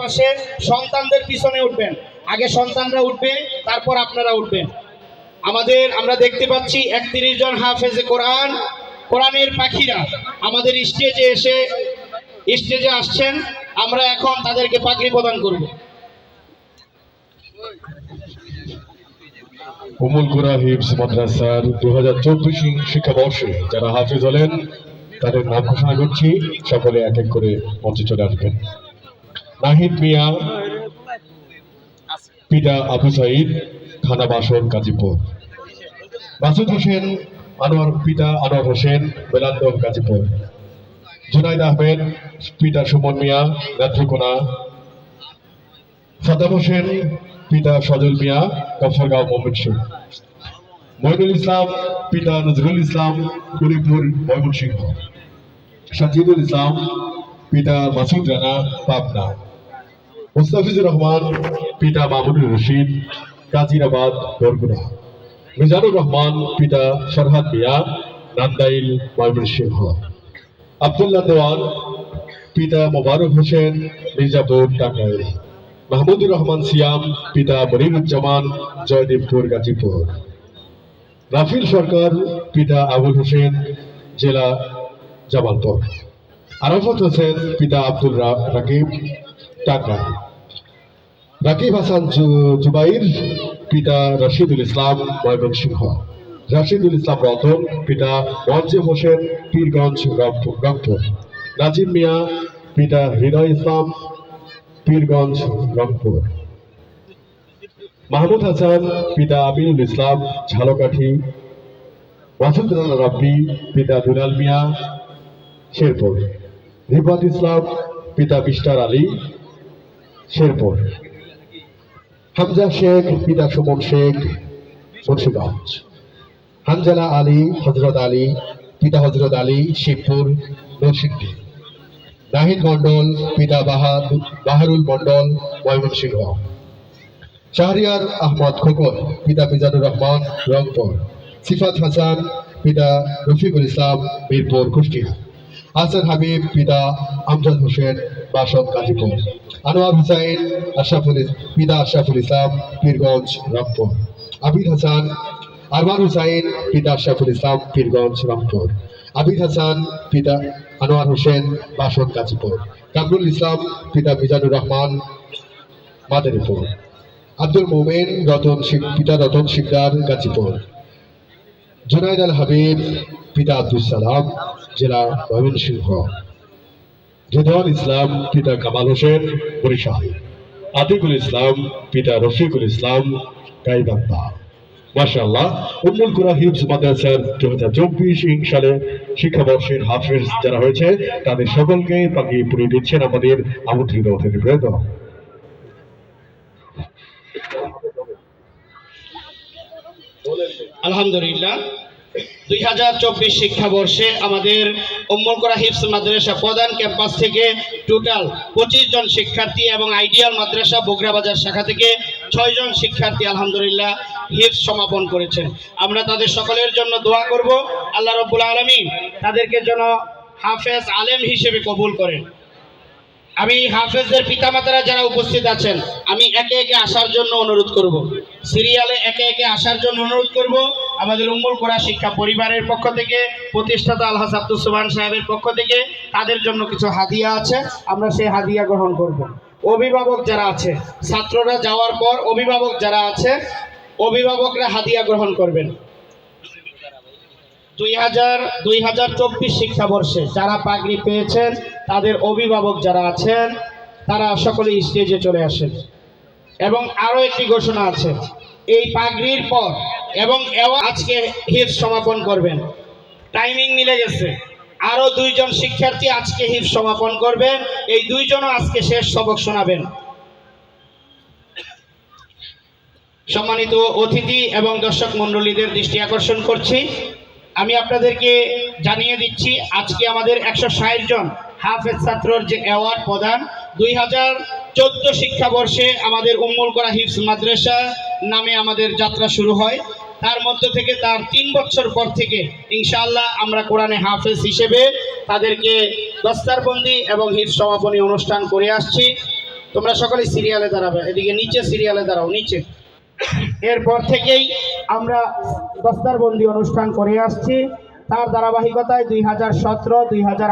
পাশে সন্তানদের পিছনে উঠবেন। আগে সন্তানরা উঠবে, তারপর আপনারা উঠবেন। আমাদের, আমরা দেখতে পাচ্ছি একত্রিশ জন হাফেজে কোরআন, কোরআনের পাখিরা আমাদের স্টেজে এসে, স্টেজে আসছেন। আমরা এখন তাদেরকে পাগড়ি প্রদান করব। উমুল কুরা হিপস মাদ্রাসার দু হাজার চব্বিশ শিক্ষাবর্ষে যারা হাফিজ হলেন, তাদের নাম ঘোষণা করছি। সকলে এক এক করে মঞ্চে চলে আসবেন। নাহিদ মিয়া, পিতা আবু সাইদ থানা বাসন গাজীপুর। মাসুদ হোসেন, আনোয়ার, পিতা আনোয়ার হোসেন, বেলান্দ, গাজীপুর। জুনাইদ আহমেদ, পিতা সুমন মিয়া, নেত্রকোনা। সাদ্দাম হোসেন, পিতা সজল মিয়া গফরগাঁও ময়মনসিংহ। মইনুল ইসলাম, পিতা নজরুল ইসলাম কুড়িপুর ময়মনসিংহ। সাজিদুল ইসলাম, পিতা মাসুদ রানা, পাবনা। মুস্তাফিজুর রহমান, পিতা মামুনুর রশিদ কাজিরাবাদ বরগুনা। মিজানুর রহমান, পিতা সরহাদ মিয়া নান্দাইল, ময়মনসিংহ। আবদুল্লাহ দেওয়ান, পিতা মোবারক হোসেন, মির্জাপুর টাঙ্গাইল মাহমুদুর রহমান সিয়াম, পিতা মনিরুজ্জামান, জয়দেবপুর, গাজীপুর। রাফিল সরকার, পিতা আবুল হোসেন, জেলা জামালপুর। আরাফত হোসেন, পিতা আব্দুল রাকিব। টাঙ্গাইল রাকিব হাসান জুবাইর, পিতা রশিদুল ইসলাম, ময়মনসিংহ। রশিদুল ইসলাম রতন, পিতা মঞ্জেম হোসেন, পীরগঞ্জ রংপুর। রাজীব মিয়া, পিতা হৃদয় ইসলাম, পীরগঞ্জ রংপুর। মাহমুদ হাসান, পিতা আমিনুল ইসলাম, ঝালকাঠি। ওয়াসুদ রাব্বি, পিতা দুলাল মিয়া, শেরপুর। রিফাত ইসলাম, পিতা বিস্টার আলী শেরপুর। হামজা শেখ, পিতা সুমন শেখ, মুন্সিগঞ্জ। হানজালা আলী হজরত আলী, পিতা হজরত আলী, শিবপুর নরসিংদী নাহিদ মন্ডল পিতা বাহাদ, বাহারুল মন্ডল ময়মনসিংহ। শাহরিয়ার আহমদ খোকন, পিতা মিজানুর রহমান, রংপুর। সিফাত হাসান, পিতা রফিকুল ইসলাম, মিরপুর, কুষ্টিয়া। হাসান হাবিব, পিতা আমজাদ হোসেন বাসন গাজীপুর। আনোয়ার হুসাইন, আশরাফুল পিতা আশরাফুল ইসলাম, পীরগঞ্জ রামপুর আবিদ হাসান আরমান হুসাইন, পিতা আশরাফুল ইসলাম, পীরগঞ্জ রামপুর আবিদ হাসান, পিতা আনোয়ার হোসেন বাসন গাজীপুর। কামরুল ইসলাম, পিতা মিজানুর রহমান, মাদারীপুর। আব্দুল মোমেন, রতন পিতা রতন শিকদার, গাজীপুর। জুনাইদ আল হাবিব, পিতা আব্দুল সালাম জেলা ময়মনসিংহ। রেদওয়ান ইসলাম, পিতা কামাল হোসেন, বরিশাল। আতিকুল ইসলাম, পিতা রফিকুল ইসলাম, গাইবান্ধা। উম্মুল কুরা মাদ্রাসার দু হাজার চব্বিশ সালে শিক্ষাবর্ষের হাফেজ যারা হয়েছে, তাদের সকলকে পাখি পুড়িয়ে দিচ্ছেন আমাদের আমন্ত্রিত আলহামদুলিল্লাহ দুই হাজার চব্বিশ শিক্ষাবর্ষে আমাদের উম্মল করা হিফস মাদ্রাসা প্রধান ক্যাম্পাস থেকে টোটাল পঁচিশ জন শিক্ষার্থী এবং আইডিয়াল মাদ্রাসা বগরাবাজার শাখা থেকে ছয় জন শিক্ষার্থী আলহামদুলিল্লাহ হিফস সমাপন করেছেন। আমরা তাদের সকলের জন্য দোয়া করব। আল্লাহ রব্বুল আলমী তাদেরকে যেন হাফেজ আলেম হিসেবে কবুল করেন। আমি হাফেজদের পিতামাতারা যারা উপস্থিত আছেন, আমি একে একে আসার জন্য অনুরোধ করব। সিরিয়ালে একে একে আসার জন্য অনুরোধ করব। আমাদের উম্মুল কোরা শিক্ষা পরিবারের পক্ষ থেকে, প্রতিষ্ঠাতা আলহাস আব্দুল সুবান সাহেবের পক্ষ থেকে, তাদের জন্য কিছু হাদিয়া আছে, আমরা সেই হাদিয়া গ্রহণ করব। অভিভাবক যারা আছে, ছাত্ররা যাওয়ার পর অভিভাবক যারা আছে, অভিভাবকরা হাদিয়া গ্রহণ করবেন। দুই হাজার দুই হাজার চব্বিশ শিক্ষাবর্ষে যারা পাগড়ি পেয়েছেন, তাদের অভিভাবক যারা আছেন, তারা সকলে স্টেজে চলে আসেন। এবং আরও একটি ঘোষণা আছে, এই পাগড়ির পর এবং আজকে হিফ সমাপন করবেন। টাইমিং মিলে গেছে। আরও দুইজন শিক্ষার্থী আজকে হিফ সমাপন করবেন। এই দুইজনও আজকে শেষ সবক শোনাবেন। সম্মানিত অতিথি এবং দর্শক মণ্ডলীদের দৃষ্টি আকর্ষণ করছি। আমি আপনাদেরকে জানিয়ে দিচ্ছি, আজকে আমাদের একশো ষাট জন হাফেজ ছাত্রর যে অ্যাওয়ার্ড প্রদান, দুই হাজার চোদ্দ শিক্ষাবর্ষে আমাদের উম্মুল করা হিফস মাদ্রাসা নামে আমাদের যাত্রা শুরু হয়। তার মধ্য থেকে তার তিন বছর পর থেকে ইনশাআল্লাহ আমরা কোরআনে হাফেজ হিসেবে তাদেরকে দস্তারবন্দি এবং হিফ সমাপনী অনুষ্ঠান করে আসছি। তোমরা সকলে সিরিয়ালে দাঁড়াবে। এদিকে নিচে সিরিয়ালে দাঁড়াও, নিচে। এরপর থেকেই আমরা দস্তারবন্দি অনুষ্ঠান করে আসছি। তার ধারাবাহিকতায় দুই হাজার সতেরো, দুই হাজার